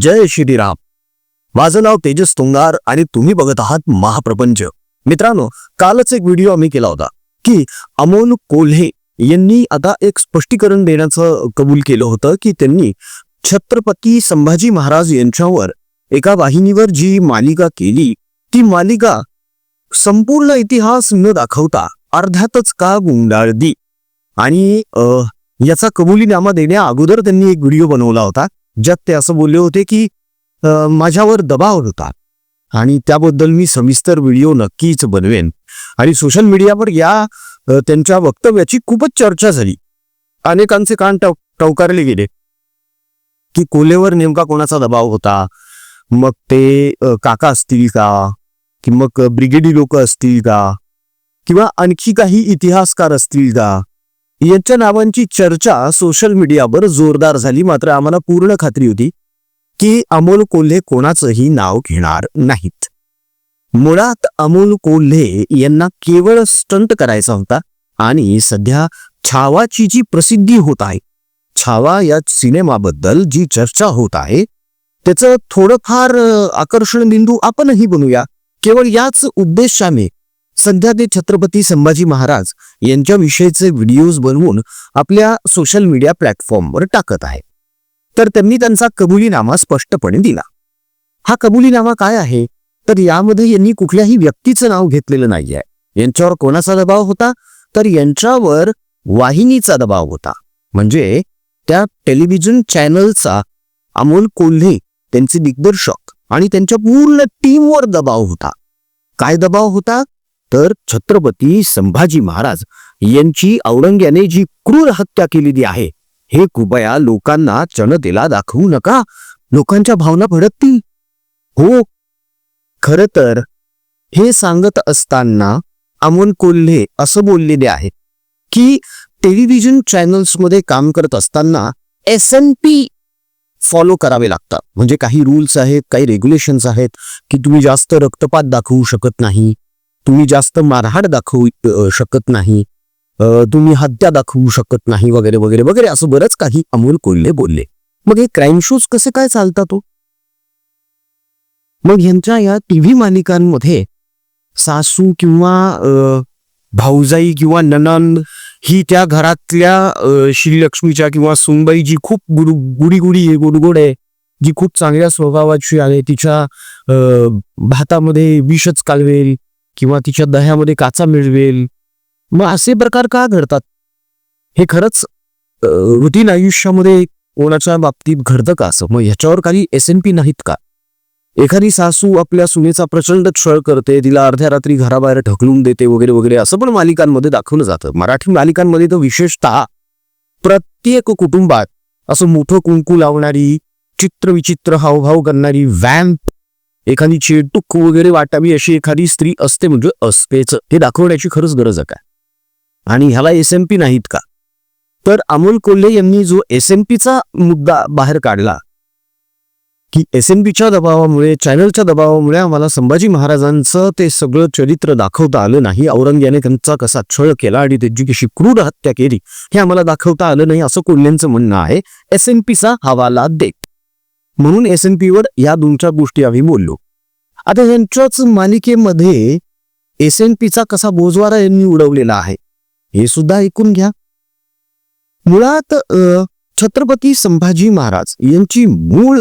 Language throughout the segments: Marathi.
जय श्रीराम. माझं नाव तेजस तुंगार आणि तुम्ही बघत आहात महाप्रपंच. मित्रांनो कालच एक व्हिडिओ आम्ही केला होता की अमोल कोल्हे यांनी आता एक स्पष्टीकरण देण्याचं कबूल केलं होतं की त्यांनी छत्रपती संभाजी महाराज यांच्यावर एका वाहिनीवर जी मालिका केली ती मालिका संपूर्ण इतिहास न दाखवता अर्ध्यातच का गुंडाळली? आणि याचा कबुलीनामा देण्या अगोदर त्यांनी एक व्हिडिओ बनवला होता ज्यात ते असं बोलले होते की माझ्यावर दबाव होता. आणि त्याबद्दल मी सविस्तर व्हिडिओ नक्कीच बनवेन. आणि सोशल मीडियावर या त्यांच्या वक्तव्याची खूपच चर्चा झाली. अनेकांचे कान टव टवकारले गेले. की कोल्हेवर नेमका कोणाचा दबाव होता? मग ते काका असतील का? की मग ब्रिगेडी लोक असतील का? किंवा आणखी काही इतिहासकार असतील का? यांच्या नावांची चर्चा सोशल मीडियावर जोरदार झाली. मात्र आम्हाला पूर्ण खात्री होती की अमोल कोल्हे कोणाचंही नाव घेणार नाहीत. मुळात अमोल कोल्हे यांना केवळ स्टंट करायचा होता आणि सध्या छावाची जी प्रसिद्धी होत आहे छावा या सिनेमाबद्दल जी चर्चा होत आहे त्याचं थोडंफार आकर्षण बिंदू आपणही बनूया. केवळ याच उद्देशाने सध्या ते छत्रपती संभाजी महाराज यांच्याविषयीचे व्हिडिओज बनवून आपल्या सोशल मीडिया प्लॅटफॉर्मवर टाकत आहे. तर त्यांनी त्यांचा कबुलीनामा स्पष्टपणे दिला. हा कबुलीनामा काय आहे? तर यामध्ये यांनी कुठल्याही व्यक्तीचं नाव घेतलेलं नाहीये. यांच्यावर कोणाचा दबाव होता? तर यांच्यावर वाहिनीचा दबाव होता. म्हणजे त्या टेलिव्हिजन चॅनलचा अमोल कोल्हे त्यांचे दिग्दर्शक आणि त्यांच्या पूर्ण टीमवर दबाव होता. काय दबाव होता? तर छत्रपती संभाजी महाराज यांची औरंग्याने जी क्रूर हत्या केलेली आहे हे कृपया लोकांना जनतेला दाखवू नका. लोकांच्या भावना भडकतील. हो. खर तर हे सांगत असताना अमोल कोल्हे असं बोललेले आहे की टेलिव्हिजन चॅनल्समध्ये काम करत असताना एस एन पी फॉलो करावे लागतात. म्हणजे काही रूल्स आहेत काही रेग्युलेशन्स आहेत की तुम्ही जास्त रक्तपात दाखवू शकत नाही. तुम्ही जास्त मारहाड दाखवू शकत नाही तुम्ही हत्या दाखवू शकत नाही वगैरे वगैरे वगैरे असं बरंच काही अमोल कोल्हे बोलले. मग हे क्राईम शोज कसे काय चालतात तो? मग यांच्या या टीव्ही मालिकांमध्ये सासू किंवा भाऊजाई किंवा ननंद ही त्या घरातल्या श्रीलक्ष्मीच्या किंवा सुनबाई जी खूप गुरु गुडी गुडी आहे गुडगुड आहे जी खूप चांगल्या स्वभावाची आहे तिच्या भातामध्ये विषच कालवेल किंवा तिच्या दह्यामध्ये काचा मिळवेल. मग असे प्रकार का घडतात? हे खरंच रुटीन आयुष्यामध्ये कोणाच्या बाबतीत घडतं का असं? मग ह्याच्यावर काही एस एन पी नाहीत का? एखादी सासू आपल्या सुनेचा प्रचंड छळ करते तिला अर्ध्या रात्री घराबाहेर ढकलून देते वगैरे वगैरे असं पण मालिकांमध्ये दाखवलं जातं. मराठी मालिकांमध्ये तर विशेषतः प्रत्येक कुटुंबात असं मोठं कुंकू लावणारी चित्रविचित्र हावभाव करणारी वॅम्प एखादी चेटूक वगैरे वाटावी अशी एखादी स्त्री असते म्हणजे असतेच. हे दाखवण्याची खरंच गरज आहे. का आणि ह्याला एस एम पी नाहीत का? तर अमोल कोल्हे यांनी जो एस एम पीचा मुद्दा बाहेर काढला की एस एम पीच्या दबावामुळे चॅनलच्या दबावामुळे आम्हाला संभाजी महाराजांचं ते सगळं चरित्र दाखवता आलं नाही. औरंग्याने त्यांचा कसा छळ केला आणि त्यांची कशी क्रूर हत्या केली हे आम्हाला दाखवता आलं नाही असं कोल्हेंचं म्हणणं आहे. एस एम पीचा हवाला देत. म्हणून एस एन पीवर या दोन चार गोष्टी आम्ही बोललो. आता यांच्याच मालिकेमध्ये एस एन पीचा कसा बोजवारा यांनी उडवलेला आहे हे सुद्धा ऐकून घ्या. मुळात छत्रपती संभाजी महाराज यांची मूळ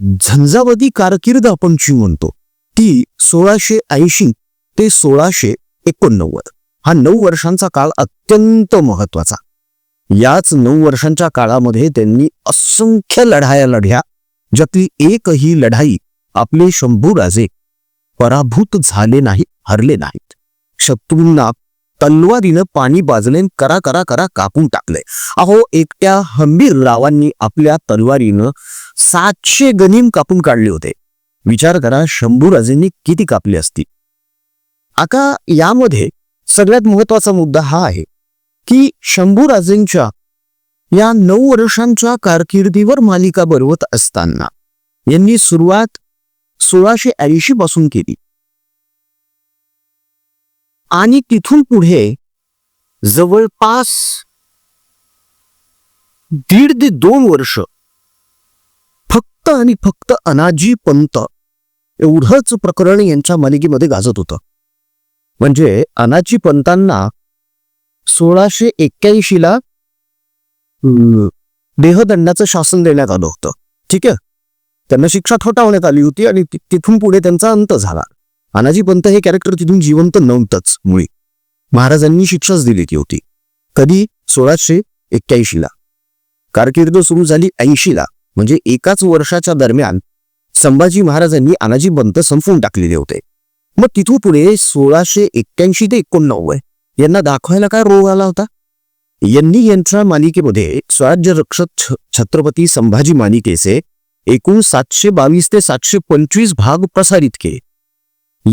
झंझावती कारकीर्द आपण जी म्हणतो ती सोळाशे ऐंशी ते सोळाशे एकोणनव्वद. हा नऊ वर्षांचा काळ अत्यंत महत्त्वाचा याच नऊ वर्षांच्या काळामध्ये त्यांनी असंख्य लढाया लढ्या ज्यातली एकही लढाई आपले शंभूराजे पराभूत झाले नाही हरले नाहीत. शत्रूंना तलवारीनं पाणी बाजले करा करा करा कापून टाकले. अहो एकट्या हंबीर रावांनी आपल्या तलवारीनं सातशे गनीम कापून काढले होते. विचार करा शंभूराजेंनी किती कापले असतील? आता यामध्ये सगळ्यात महत्त्वाचा मुद्दा हा आहे की शंभूराजेंच्या या नऊ वर्षांच्या कारकिर्दीवर मालिका बनवत असताना यांनी सुरुवात सोळाशे ऐंशी पासून केली. आणि तिथून पुढे जवळपास दीड ते दोन वर्ष फक्त आणि फक्त अनाजी पंत एवढंच प्रकरण यांच्या मालिकेमध्ये गाजत होतं. म्हणजे अनाजी पंतांना सोळाशे एक्क्याऐंशी ला देहदंडाचं शासन देण्यात आलं होतं. ठीक आहे? त्यांना शिक्षा ठोठावण्यात आली होती आणि तिथून पुढे त्यांचा अंत झाला. अनाजी पंत हे कॅरेक्टर तिथून जिवंत नव्हतंच मुळी. महाराजांनी शिक्षाच दिली ती होती. कधी? सोळाशे एक्क्याऐंशीला. कारकिर्द कारकीर्द सुरू झाली ऐंशीला म्हणजे एकाच वर्षाच्या दरम्यान संभाजी महाराजांनी अनाजी पंत संपवून टाकलेले होते. मग तिथून पुढे सोळाशे एक्क्याऐंशी ते एकोणनव्वद यांना दाखवायला काय रोग आला होता? यांनी यांच्या मालिकेमध्ये स्वराज्य रक्षक छ- छत्रपती संभाजी मालिकेचे एकूण सातशे बावीस ते सातशे पंचवीस भाग प्रसारित केले.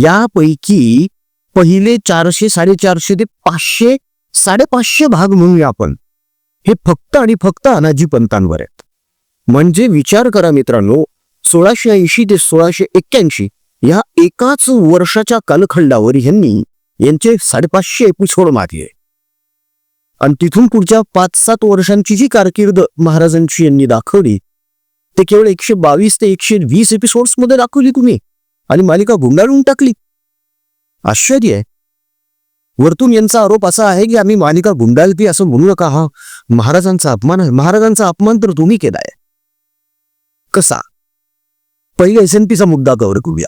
यापैकी पहिले चारशे साडेचारशे ते पाचशे साडेपाचशे भाग म्हणूया आपण. हे फक्त आणि फक्त अनाजी पंतांवर आहेत. म्हणजे विचार करा मित्रांनो सोळाशे ऐंशी ते सोळाशे एक्क्याऐंशी या एकाच वर्षाच्या कालखंडावर यांनी यांचे साडेपाचशे एपिसोड मारले आणि तिथून पुढच्या पाच सात वर्षांची जी कारकीर्द महाराजांची यांनी दाखवली ते केवळ एकशे बावीस ते एकशे वीस एपिसोड्समध्ये दाखवली तुम्ही आणि मालिका गुंडाळून टाकली. आश्चर्य आहे. वरतून यांचा आरोप असा आहे की आम्ही मालिका गुंडाळपी असं म्हणू नका हा महाराजांचा अपमान आहे. महाराजांचा अपमान तर तुम्ही केलाय. कसा? पहिले एस एन पीचा मुद्दा कव्हर करूया.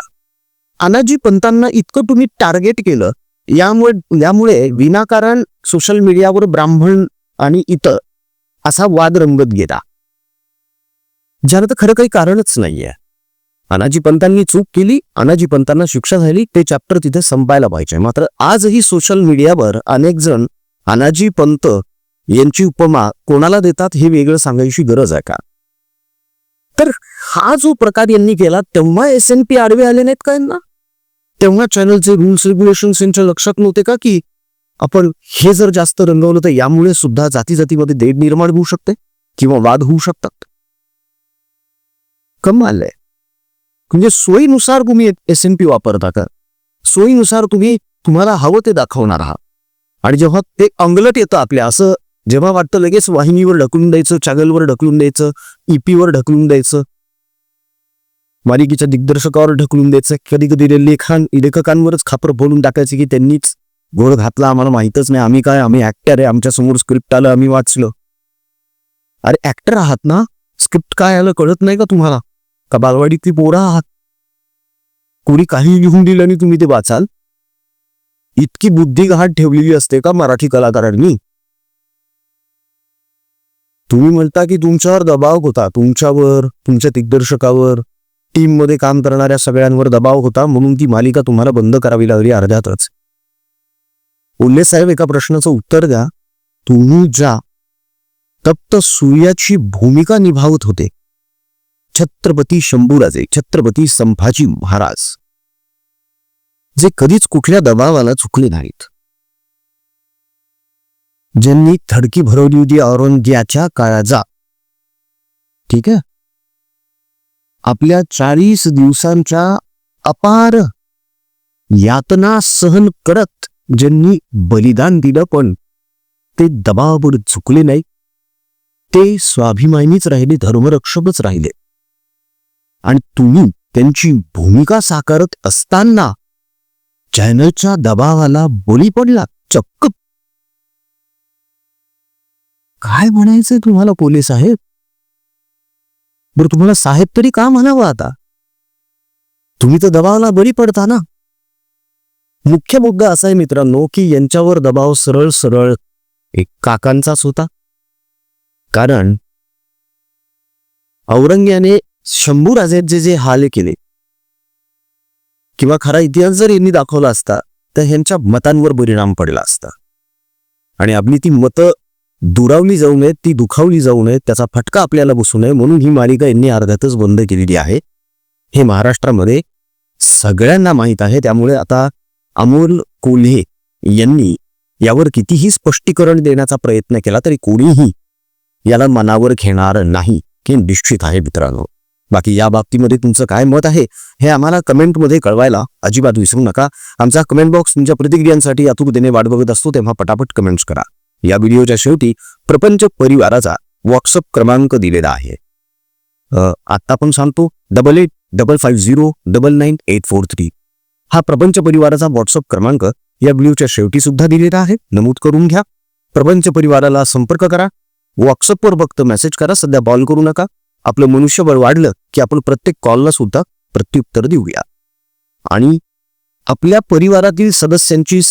अनाजी पंतांना इतकं तुम्ही टार्गेट केलं यामुळे यामुळे विनाकारण सोशल मीडियावर ब्राह्मण आणि इतर असा वाद रंगत गेला. ज्याला तर खरं काही कारणच नाहीये. अनाजी पंतांनी चूक केली अनाजी पंतांना शिक्षा झाली ते चॅप्टर तिथे संपायला पाहिजे. मात्र आजही सोशल मीडियावर अनेक जण अनाजी पंत यांची उपमा कोणाला देतात हे वेगळं सांगायची गरज आहे का? तर हा जो प्रकार यांनी केला तेव्हा एस एन पी आडवे आले नाहीत का यांना? तेव्हा चॅनलचे रूल्स रेग्युलेशन यांच्या लक्षात नव्हते का की आपण हे जर जास्त रंगवलं तर यामुळे सुद्धा जाती जातीमध्ये देड निर्माण होऊ शकते किंवा वाद होऊ शकतात? कमाल आहे. म्हणजे सोयीनुसार तुम्ही एस एन पी वापरता का सोयीनुसार तुम्ही तुम्हाला हवं ते दाखवणार आहात. आणि जेव्हा ते अंगलट येतं आपल्या असं जेव्हा वाटतं लगेच वाहिनीवर ढकलून द्यायचं चॅनलवर ढकलून द्यायचं ईपीवर ढकलून द्यायचं मालिकेच्या दिग्दर्शकावर ढकलून द्यायचं. कधी कधी लेखान लेखकांवरच खापर फोडून टाकायचं की त्यांनीच घोळ घातला. आम्हाला माहितच नाही आम्ही काय आम्ही ऍक्टर आहे. आमच्यासमोर स्क्रिप्ट आलं आम्ही वाचलं. अरे ऍक्टर आहात ना? स्क्रिप्ट काय आलं कळत नाही का तुम्हाला? का बालवाडीतली पोरं आहात? कोणी काही लिहून दिलं आणि तुम्ही ते वाचाल? इतकी बुद्धी घाट ठेवलेली असते का मराठी कलाकारांनी? तुम्ही म्हणता की तुमच्यावर दबाव होता. तुमच्यावर तुमच्या दिग्दर्शकावर. टीममध्ये काम करणाऱ्या सगळ्यांवर दबाव होता म्हणून ती मालिका तुम्हाला बंद करावी लागली अर्ध्यातच. उल्ले साहेब एका प्रश्नाचं उत्तर द्या. तुम्ही ज्या तप्त सूर्याची भूमिका निभावत होते छत्रपती शंभूराजे छत्रपती संभाजी महाराज जे कधीच कुठल्या दबावाला चुकले नाहीत. ज्यांनी थडकी भरवली होती औरंग्याच्या काळाजा ठीक आहे? आपल्या चाळीस दिवसांच्या अपार यातना सहन करत ज्यांनी बलिदान दिलं पण ते दबावावर झुकले नाही. ते स्वाभिमानीच राहिले धर्मरक्षकच राहिले. आणि तुम्ही त्यांची भूमिका साकारत असताना चॅनलच्या दबावाला बोली पडला चक्क. काय म्हणायचंय तुम्हाला पोलीस साहेब? बरं तुम्हाला साहेब तरी का म्हणावं आता? तुम्ही तर दबावाला बळी पडता ना? मुख्य मुद्दा असा आहे मित्रांनो की यांच्यावर दबाव सरळ सरळ एक काकांचाच होता. कारण औरंग्याने शंभूराजेचे जे हाल केले किंवा खरा इतिहास जर यांनी दाखवला असता तर ह्यांच्या मतांवर परिणाम पडला असता. आणि आपली ती मतं दुरावली जाऊ नये ती दुखावली जाऊ नये त्याचा फटका आपल्याला बसू नये म्हणून ही मालिका यांनी अर्ध्यातच बंद केलेली आहे. हे महाराष्ट्रामध्ये सगळ्यांना माहीत आहे त्यामुळे आता अमोल कोल्हे यांनी यावर कितीही स्पष्टीकरण देण्याचा प्रयत्न केला तरी कोणीही याला मनावर घेणार नाही हे निश्चित आहे मित्रांनो. बाकी या बाबतीमध्ये तुमचं काय मत आहे हे आम्हाला कमेंटमध्ये कळवायला अजिबात विसरू नका. आमचा कमेंट बॉक्स तुमच्या प्रतिक्रियांसाठी आतुरतेने वाट बघत असतो तेव्हा पटापट कमेंट्स करा. या व्हिडिओच्या शेवटी प्रपंच परिवाराचा व्हॉट्सअप क्रमांक दिलेला आहे. आत्ता आपण सांगतो double eight double five zero double nine eight four three हा प्रपंच परिवाराचा व्हॉट्सअप क्रमांक या व्हिडिओच्या शेवटी सुद्धा दिलेला आहे. नमूद करून घ्या. प्रपंच परिवाराला संपर्क करा. व्हॉट्सअपवर फक्त मेसेज करा सध्या कॉल करू नका. आपलं मनुष्यबळ वाढलं की आपण प्रत्येक कॉलला सुद्धा प्रत्युत्तर देऊया. आणि आपल्या परिवारातील सदस्यांची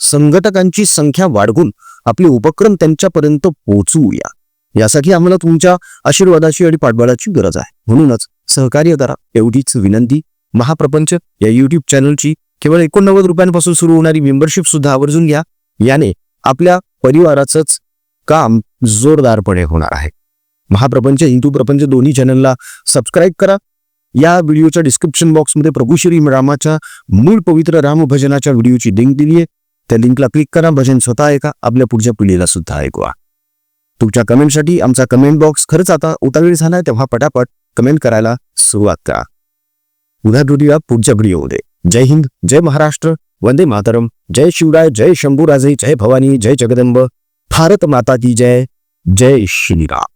संघटकांची संख्या वाढवून आपले उपक्रम त्यांच्यापर्यंत पोहोचवूया. यासाठी आम्हाला तुमच्या आशीर्वादाची आणि पाठबळाची गरज आहे. म्हणूनच सहकार्य करा. एवढीच विनंती. महाप्रपंच या युट्यूब चॅनलची केवळ एकोणनव्वद रुपयांपासून सुरू होणारी मेंबरशिप सुद्धा आवर्जून घ्या. याने आपल्या परिवाराचंच काम जोरदारपणे होणार आहे. महाप्रपंच हिंदू प्रपंच दोन्ही चॅनलला सबस्क्राईब करा. या व्हिडिओच्या डिस्क्रिप्शन बॉक्समध्ये प्रभू श्री रामाच्या मूळ पवित्र रामभजनाच्या व्हिडिओची लिंक दिली आहे त्या लिंकला क्लिक करा भजन स्वतः ऐका आपल्या पुढच्या पिढीला सुद्धा ऐकवा. तुमच्या कमेंटसाठी आमचा कमेंट बॉक्स खरंच आता उतावीळ झाला तेव्हा पटापट कमेंट करायला सुरुवात करा. उद्या भेटूया पुढच्या व्हिडिओमध्ये. जय हिंद जय महाराष्ट्र वंदे मातरम जय शिवराय जय शंभूराजे जय भवानी जय जगदंब भारत माता की जय जय श्रीराम.